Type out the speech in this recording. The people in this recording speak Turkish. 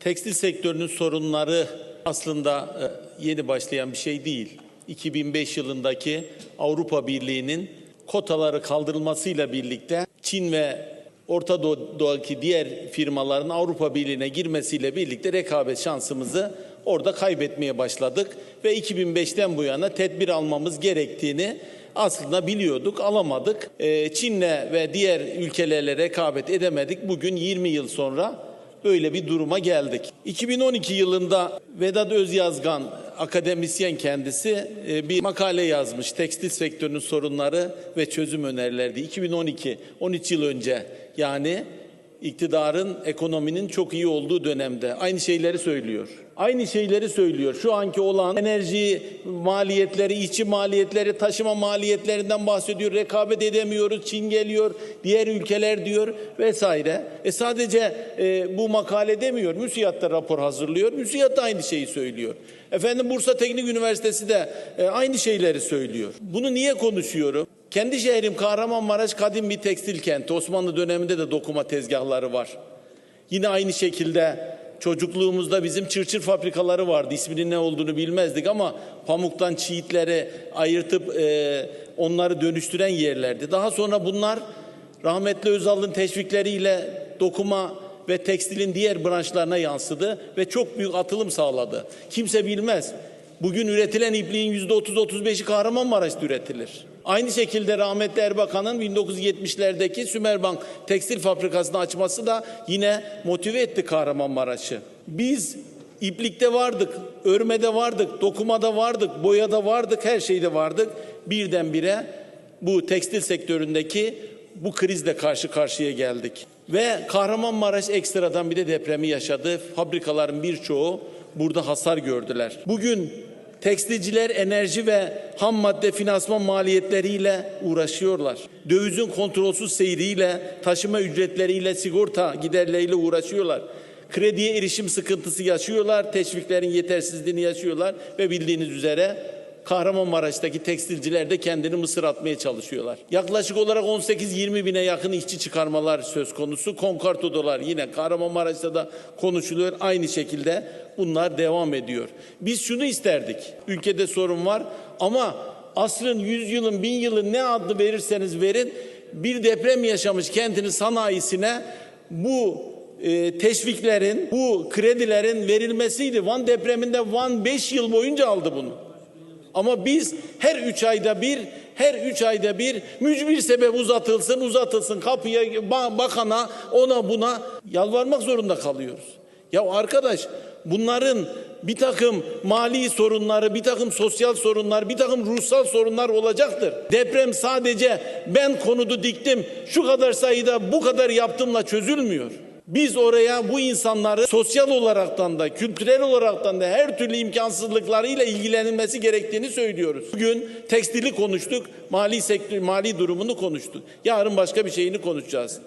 Tekstil sektörünün sorunları aslında e, yeni başlayan bir şey değil. 2005 yılındaki Avrupa Birliği'nin kotaları kaldırılmasıyla birlikte Çin ve Orta Doğu- Doğu'daki diğer firmaların Avrupa Birliği'ne girmesiyle birlikte rekabet şansımızı orada kaybetmeye başladık ve 2005'ten bu yana tedbir almamız gerektiğini aslında biliyorduk, alamadık. Ee, Çin'le ve diğer ülkelerle rekabet edemedik. Bugün 20 yıl sonra böyle bir duruma geldik. 2012 yılında Vedat Özyazgan akademisyen kendisi e, bir makale yazmış. Tekstil sektörünün sorunları ve çözüm önerileri. 2012 13 yıl önce yani iktidarın ekonominin çok iyi olduğu dönemde aynı şeyleri söylüyor. Aynı şeyleri söylüyor. Şu anki olan enerji maliyetleri, işçi maliyetleri, taşıma maliyetlerinden bahsediyor. Rekabet edemiyoruz. Çin geliyor, diğer ülkeler diyor vesaire. E sadece e, bu makale demiyor. MÜSİAD da rapor hazırlıyor. MÜSİAD da aynı şeyi söylüyor. Efendim Bursa Teknik Üniversitesi de e, aynı şeyleri söylüyor. Bunu niye konuşuyorum? Kendi şehrim Kahramanmaraş kadim bir tekstil kenti. Osmanlı döneminde de dokuma tezgahları var. Yine aynı şekilde çocukluğumuzda bizim çırçır fabrikaları vardı. İsminin ne olduğunu bilmezdik ama pamuktan çiğitleri ayırtıp e, onları dönüştüren yerlerdi. Daha sonra bunlar rahmetli Özal'ın teşvikleriyle dokuma ve tekstilin diğer branşlarına yansıdı ve çok büyük atılım sağladı. Kimse bilmez. Bugün üretilen ipliğin yüzde 30-35'i Kahramanmaraş'ta üretilir. Aynı şekilde rahmetli Erbakan'ın 1970'lerdeki Sümerbank tekstil fabrikasını açması da yine motive etti Kahramanmaraş'ı. Biz iplikte vardık, örmede vardık, dokumada vardık, boyada vardık, her şeyde vardık. Birdenbire bu tekstil sektöründeki bu krizle karşı karşıya geldik. Ve Kahramanmaraş ekstradan bir de depremi yaşadı. Fabrikaların birçoğu burada hasar gördüler. Bugün tekstilciler enerji ve ham madde finansman maliyetleriyle uğraşıyorlar. Dövizin kontrolsüz seyriyle, taşıma ücretleriyle, sigorta giderleriyle uğraşıyorlar. Krediye erişim sıkıntısı yaşıyorlar, teşviklerin yetersizliğini yaşıyorlar ve bildiğiniz üzere Kahramanmaraş'taki tekstilciler de kendini mısır atmaya çalışıyorlar. Yaklaşık olarak 18-20 bine yakın işçi çıkarmalar söz konusu. Konkartodalar yine Kahramanmaraş'ta da konuşuluyor. Aynı şekilde bunlar devam ediyor. Biz şunu isterdik. Ülkede sorun var ama asrın, yüzyılın, bin yılın ne adlı verirseniz verin bir deprem yaşamış kentinin sanayisine bu e, teşviklerin, bu kredilerin verilmesiydi. Van depreminde Van 5 yıl boyunca aldı bunu. Ama biz her üç ayda bir, her üç ayda bir mücbir sebep uzatılsın, uzatılsın kapıya, ba- bakana, ona buna yalvarmak zorunda kalıyoruz. Ya arkadaş bunların bir takım mali sorunları, bir takım sosyal sorunlar, bir takım ruhsal sorunlar olacaktır. Deprem sadece ben konudu diktim, şu kadar sayıda bu kadar yaptımla çözülmüyor. Biz oraya bu insanları sosyal olaraktan da, kültürel olaraktan da her türlü imkansızlıklarıyla ilgilenilmesi gerektiğini söylüyoruz. Bugün tekstili konuştuk, mali sektör, mali durumunu konuştuk. Yarın başka bir şeyini konuşacağız.